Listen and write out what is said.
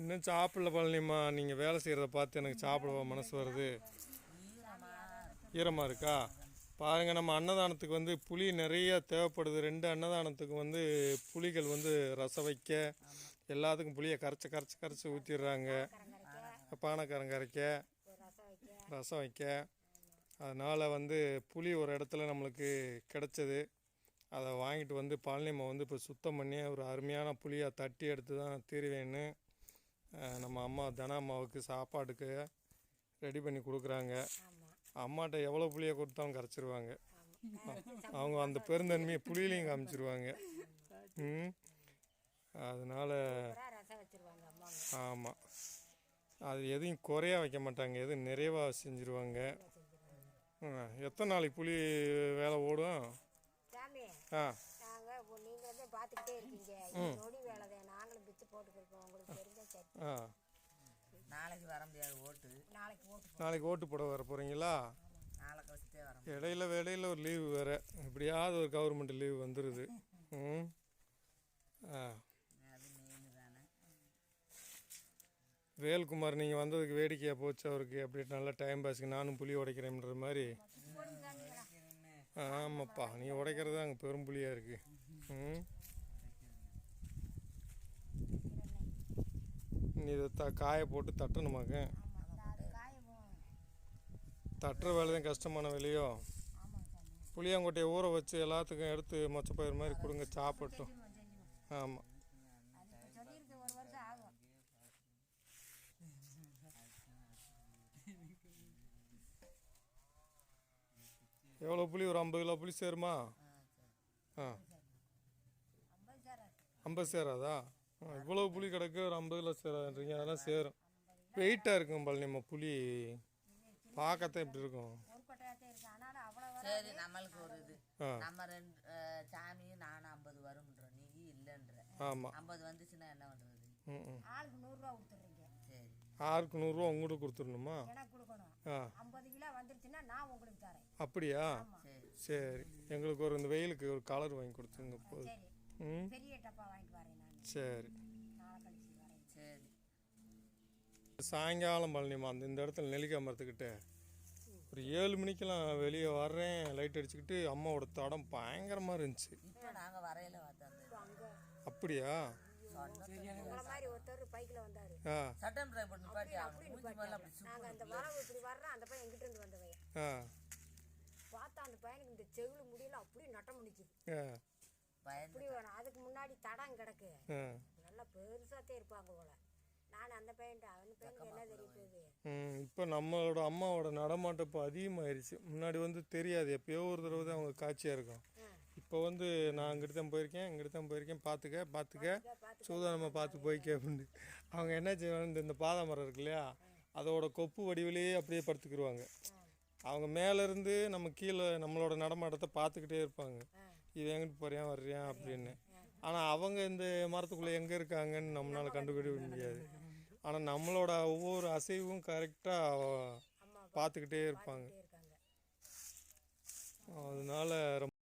இன்னும் சாப்பிடல பழனிம்மா நீங்கள் வேலை செய்கிறத பார்த்து எனக்கு சாப்பிட மனசு வருது. ஈரமாக இருக்கா? பாருங்கள் நம்ம அன்னதானத்துக்கு வந்து புளி நிறைய தேவைப்படுது. ரெண்டு அன்னதானத்துக்கு வந்து புளிகள் வந்து ரசம் வைக்க எல்லாத்துக்கும் புளியை கரைச்சி கரைச்சி கரைச்சி ஊற்றிடுறாங்க பானைக்காரங்க கரைக்க ரசம் வைக்க. அதனால் வந்து புளி ஒரு இடத்துல நம்மளுக்கு கிடச்சது. அதை வாங்கிட்டு வந்து பழனியம்மா வந்து இப்போ சுத்தம் பண்ணி ஒரு அருமையான புளியை தட்டி எடுத்து தான் தீருவேன்னு நம்ம அம்மா தன அம்மாவுக்கு சாப்பாட்டுக்கு ரெடி பண்ணி கொடுக்குறாங்க. அம்மாட்ட எவ்வளோ புளியை கொடுத்தாலும் கரைச்சிருவாங்க. அவங்க அந்த பெருந்தன்மையை புளியிலையும் காமிச்சிருவாங்க. ம். அதனால் ஆமாம் அது எதையும் குறையா வைக்க மாட்டாங்க. எதுவும் நிறைவாக செஞ்சுருவாங்க. எத்தனை நாளைக்கு புளி வேலை ஓடும்? ஆ. நாங்கள் இப்போ நீங்கள் வந்து பார்த்துக்கிட்டே இருக்கீங்க நொடி வேலை தான். நாங்களும் பிச்சு போட்டுக்கிருக்கோம். உங்களுக்கு தெரிஞ்ச சரி. நாளைக்கு வர முடியாது ஓட்டு. நாளைக்கு ஓட்டு நாளைக்கு ஓட்டு போட வர போகிறீங்களா இடையில வேலையில் ஒரு லீவு வேறு. எப்படியாவது ஒரு கவர்மெண்ட் லீவு வந்துடுது ம். ஆ. வேல்குமார் நீங்கள் வந்ததுக்கு வேடிக்கையாக போச்சு அவருக்கு. அப்படி நல்லா டைம் பாஸ்க்கு நானும் புளி உடைக்கிறேன்ற மாதிரி. ஆமாப்பா நீ உடைக்கிறது தான் அங்கே பெரும் புளியாக இருக்குது இதை த காய போட்டு தட்டணுமாக்க தட்டுற வேலை தான் கஷ்டமான வேலையோ? புளியாங்கொட்டையை ஊற வச்சு எல்லாத்துக்கும் எடுத்து மொச்சப்பயிர் மாதிரி கொடுங்க சாப்பிட்டோம் ஆமாம் எவ்வளோ புளி ஒரு ஐம்பது கிலோ புளி சேருமா? ஆ. ஐம்பது சேராதா? இவ்வளோ புளி கிடக்கு ஒரு ஐம்பது கிலோ சேராதுன்றீங்க அதெல்லாம் சேரும். வெயிட்டாக இருக்கும் பழனியம்மா புளி. பார்க்கத்தான் இப்படி இருக்கும். சரி நம்மளுக்கு ஒரு இது. ஆ. நம்ம ரெண்டு சாமியும் நானும் ஐம்பது வரும்ன்றோம் நீ இல்லைன்ற. ஆமாம் ஐம்பது வந்துச்சுன்னா என்ன பண்ணுறது ம் ம். ஆளுக்கு நூறுரூவா கொடுத்துட்றீங்க. சரி. ஆறுக்கு நூறுரூவா உங்கள்கிட்ட கொடுத்துடணுமா? எனக்கு கொடுக்கணும். ஆ. ஐம்பது கிலோ வந்துருச்சுன்னா நான் உங்களுக்கு தரேன். அப்படியா? சரி. எங்களுக்கு ஒரு இந்த வெயிலுக்கு ஒரு கலர் வாங்கி கொடுத்துருங்க போதும். ம். பெரிய டப்பா வாங்கிட்டு வரேன் நான். சரி. நாளை கழிச்சு வரேன். சரி. சாயங்காலம் பழனியம்மா அந்த இந்த இடத்துல நெல்லிக்காய் மரத்துக்கிட்ட. ஒரு ஏழு மணிக்கெல்லாம் வெளியே வர்றேன். லைட் அடிச்சுக்கிட்டு அம்மாவோட தடம் பயங்கரமாக இருந்துச்சு. இப்போ நாங்கள் வரையில அப்படியா? மாதிரி ஒருத்தர் பைக்கில் வந்தார். ஆ. சட்டம் டிரைவ் பண்ணி பாட்டி அவனுக்கு மூஞ்சி மேலே அப்படி சு- நாங்கள் அந்த வரவு இப்படி வர்றோம் அந்த பையன் எங்கிட்ட இருந்து வந்தவன்? ஆ. பார்த்தா அந்த பையனுக்கு இந்த செவிலு முடியல அப்படியே நட்டம் முடிக்குது ஆ. பயந்து அதுக்கு முன்னாடி தடம் கிடக்கு. நல்லா பெருசாத்தே இருப்பாங்க போல. நான் அந்த பையன்ட்ட அவன் பையனுக்கு என்ன தெரிய போகுது ம் இப்போ நம்மளோட அம்மாவோட நடமாட்டம் இப்போ அதிகமாயிருச்சு. முன்னாடி வந்து தெரியாது. எப்பயோ ஒரு தடவை தான் அவங்க காட்சியாக இருக்கும். இப்போ வந்து நான் அங்கிட்டு தான் போயிருக்கேன் இங்கிட்டு தான் போயிருக்கேன். பார்த்துக்க பார்த்துக்க சூதானமாக பார்த்து போய்க்க அப்படின்னு அவங்க என்ன செய்வாங்க இந்த இந்த பாதை மரம் இருக்கு இல்லையா? அதோட கொப்பு வடிவிலேயே அப்படியே படுத்துக்கிடுவாங்க அவங்க மேலேருந்து நம்ம கீழே நம்மளோட நடமாட்டத்தை பார்த்துக்கிட்டே இருப்பாங்க. இது எங்கிட்டு போறியா வர்றியா அப்படின்னு. ஆனால் அவங்க இந்த மரத்துக்குள்ளே எங்கே இருக்காங்கன்னு நம்மளால் கண்டுபிடிக்க முடியாது. ஆனால் நம்மளோட ஒவ்வொரு அசைவும் கரெக்டாக பார்த்துக்கிட்டே இருப்பாங்க. அதனால ரொம்ப